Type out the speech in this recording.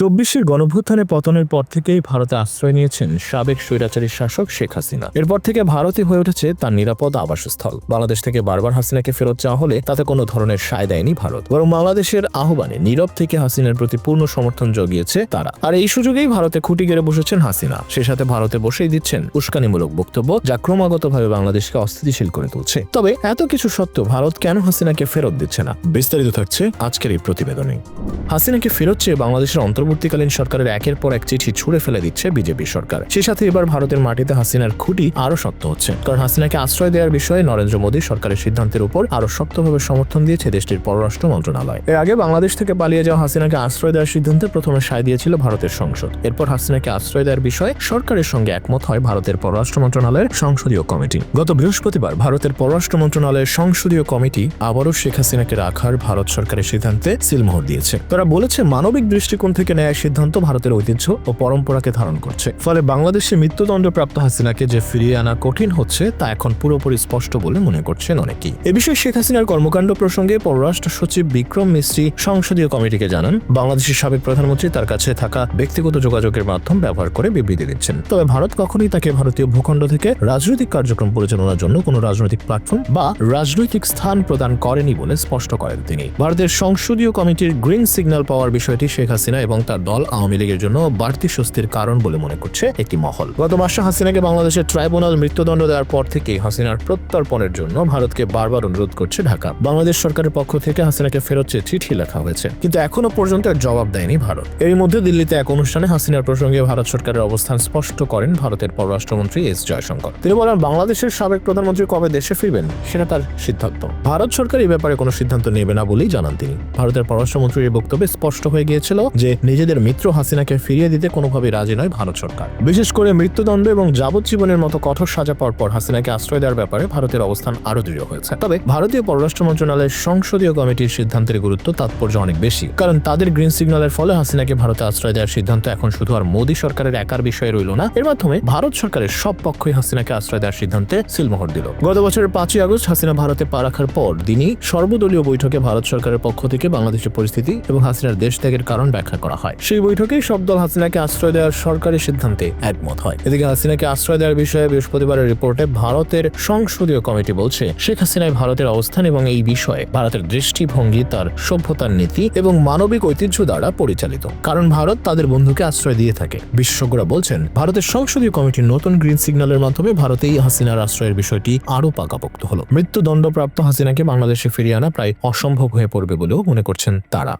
চব্বিশের গণভ্যুত্থানে পতনের পর থেকেই ভারতে আশ্রয় নিয়েছেন সাবেক স্বৈরাচারী শাসক শেখ হাসিনা। এরপর থেকে ভারতই হয়ে উঠেছে তার নিরাপদ আবাসস্থল। বাংলাদেশ থেকে বারবার হাসিনাকে ফেরত চাওয়া হলে তাতে কোনো ধরনের সায় দেয়নি ভারত। বরং বাংলাদেশের আহ্বানে নীরব থেকে হাসিনার প্রতি পূর্ণ সমর্থন জগিয়েছে তারা। আর এই সুযোগেই ভারতে খুঁটি গেড়ে বসেছেন হাসিনা। সে সাথে ভারতে বসেই দিচ্ছেন উস্কানিমূলক বক্তব্য, যা ক্রমাগতভাবে বাংলাদেশকে অস্থিতিশীল করে তুলছে। তবে এত কিছু সত্ত্বেও ভারত কেন হাসিনাকে ফেরত দিচ্ছে না? বিস্তারিত থাকছে আজকের এই প্রতিবেদনে। হাসিনাকে ফেরত চেয়ে বাংলাদেশের অন্তর্বর্তীকালীন সরকারের একের পর এক চিঠি ছুড়ে ফেলে দিচ্ছে বিজেপি সরকার। সে সাথে এবার ভারতের মাটিতে হাসিনার খুঁটি আরও শক্ত হচ্ছে। কারণ হাসিনাকে আশ্রয় দেওয়ার বিষয়ে নরেন্দ্র মোদী সরকারের সিদ্ধান্তের উপর আরও শক্তভাবে সমর্থন দিয়েছে দেশটির পররাষ্ট্র মন্ত্রণালয়। এর আগে বাংলাদেশ থেকে পালিয়ে যাওয়া হাসিনাকে আশ্রয় দেওয়ার সিদ্ধান্তে প্রথমে সায় দিয়েছিল ভারতের সংসদ। এরপর হাসিনাকে আশ্রয় দেওয়ার বিষয়ে সরকারের সঙ্গে একমত হয় ভারতের পররাষ্ট্র মন্ত্রণালয়ের সংসদীয় কমিটি। গত বৃহস্পতিবার ভারতের পররাষ্ট্র মন্ত্রণালয়ের সংসদীয় কমিটি আবারও শেখ হাসিনাকে রাখার ভারত সরকারের সিদ্ধান্তে সিলমোহর দিয়েছে। তারা বলেছে, মানবিক দৃষ্টিকোণ থেকে নেওয়া সিদ্ধান্ত ভারতের ঐতিহ্য ও পরম্পরাকে ধারণ করছে। ফলে বাংলাদেশে মৃত্যুদণ্ডপ্রাপ্ত হাসিনাকে যে ফিরিয়ে আনা কঠিন হচ্ছে, তা এখন পুরোপুরি স্পষ্ট বলে মনে করছেন অনেকেই। এ বিষয়ে শেখ হাসিনার কর্মকাণ্ড প্রসঙ্গে পররাষ্ট্র সচিব বিক্রম মিস্ত্রি সংসদীয় কমিটিকে জানান, বাংলাদেশের সাবেক প্রধানমন্ত্রী তার কাছে থাকা ব্যক্তিগত যোগাযোগের মাধ্যম ব্যবহার করে বিবৃতি দিচ্ছেন। তবে ভারত কখনোই তাকে ভারতীয় ভূখণ্ড থেকে রাজনৈতিক কার্যক্রম পরিচালনার জন্য কোনো রাজনৈতিক প্ল্যাটফর্ম বা রাজনৈতিক স্থান প্রদান করেনি বলে স্পষ্ট করেন তিনি। ভারতের সংসদীয় কমিটির গ্রিন সিগন্যাল পাওয়ার বিষয়টি শেখ হাসিনা এবং তার দল আওয়ামী লীগের জন্য বাড়তি স্বস্তির কারণ বলে মনে করছে একটি মহল। গত মাসে হাসিনাকে বাংলাদেশের ট্রাইব্যুনাল মৃত্যুদণ্ড দেওয়ার পর থেকেই হাসিনার প্রত্যর্পণের জন্য ভারতকে বারবার অনুরোধ করছে ঢাকা। বাংলাদেশ সরকারের পক্ষ থেকে হাসিনাকে ফেরত চেয়ে চিঠি লেখা হয়েছে। কিন্তু এখনও পর্যন্ত এর জবাব দেয়নি ভারত। এর মধ্যে দিল্লিতে এক অনুষ্ঠানে হাসিনার প্রসঙ্গে ভারত সরকারের অবস্থান স্পষ্ট করেন ভারতের পররাষ্ট্রমন্ত্রী এস জয়শঙ্কর। তিনি বলেন, বাংলাদেশের সাবেক প্রধানমন্ত্রী কবে দেশে ফিরবেন সেটা তার সিদ্ধান্ত। ভারত সরকার এই ব্যাপারে কোনো সিদ্ধান্ত নেবে না বলেই জানান তিনি। ভারতের পররাষ্ট্রমন্ত্রীর এই বক্তব্যে স্পষ্ট হয়ে গিয়েছিল যে নিজেদের মিত্র হাসিনাকে ফিরিয়ে দিতে কোনোভাবেই রাজি নয় ভারত সরকার। বিশেষ করে মৃত্যুদণ্ড এবং যাবজ্জীবনের মতো কঠোর সাজা পাওয়ার পর হাসিনাকে আশ্রয় দেওয়ার ব্যাপারে ভারতের অবস্থান আরও দৃঢ় হয়েছে। তবে ভারতীয় পররাষ্ট্র মন্ত্রণালয়ের সংসদীয় কমিটির সিদ্ধান্তের গুরুত্ব তাৎপর্য অনেক বেশি। কারণ তাদের গ্রিন সিগন্যালের ফলে হাসিনাকে ভারতে আশ্রয় দেওয়ার সিদ্ধান্ত এখন শুধু আর মোদী সরকারের একার বিষয়ে রইল না, এর মাধ্যমে ভারত সরকারের সব পক্ষই হাসিনাকে আশ্রয় দেওয়ার সিদ্ধান্তে সিলমোহর দিল। গত বছরের পাঁচই আগস্ট হাসিনা ভারতে পা রাখার পর দিনই সর্বদলীয় বৈঠকে ভারত সরকারের পক্ষ থেকে বাংলাদেশের পরিস্থিতি এবং হাসিনার দেশ ত্যাগের কারণ ব্যাখ্যা করা হয়। সেই বৈঠকেই সব দল হাসিনাকে আশ্রয় দেওয়ার সরকারি সিদ্ধান্তে একমত হয়। এদিকে হাসিনাকে আশ্রয় দেওয়ার বিষয়ে বৃহস্পতিবারের রিপোর্টে ভারতের সংসদীয় কমিটি বলছে, শেখ হাসিনায় ভারতের অবস্থান এবং এই বিষয়ে ভারতের দৃষ্টিভঙ্গি, তার সভ্যতার নীতি এবং মানবিক ঐতিহ্য দ্বারা পরিচালিত। কারণ ভারত তাদের বন্ধুকে আশ্রয় দিয়ে থাকে। বিশেষজ্ঞরা বলছেন, ভারতের সংসদীয় কমিটির নতুন গ্রিন সিগন্যালের মাধ্যমে ভারতেই হাসিনার আশ্রয়ের বিষয়টি আরও পাকাপোক্ত হলো। মৃত্যুদণ্ডপ্রাপ্ত হাসিনাকে বাংলাদেশে ফিরিয়ে আনা প্রায় অসম্ভব হয়ে পড়বে বলেও মনে করছেন তারা।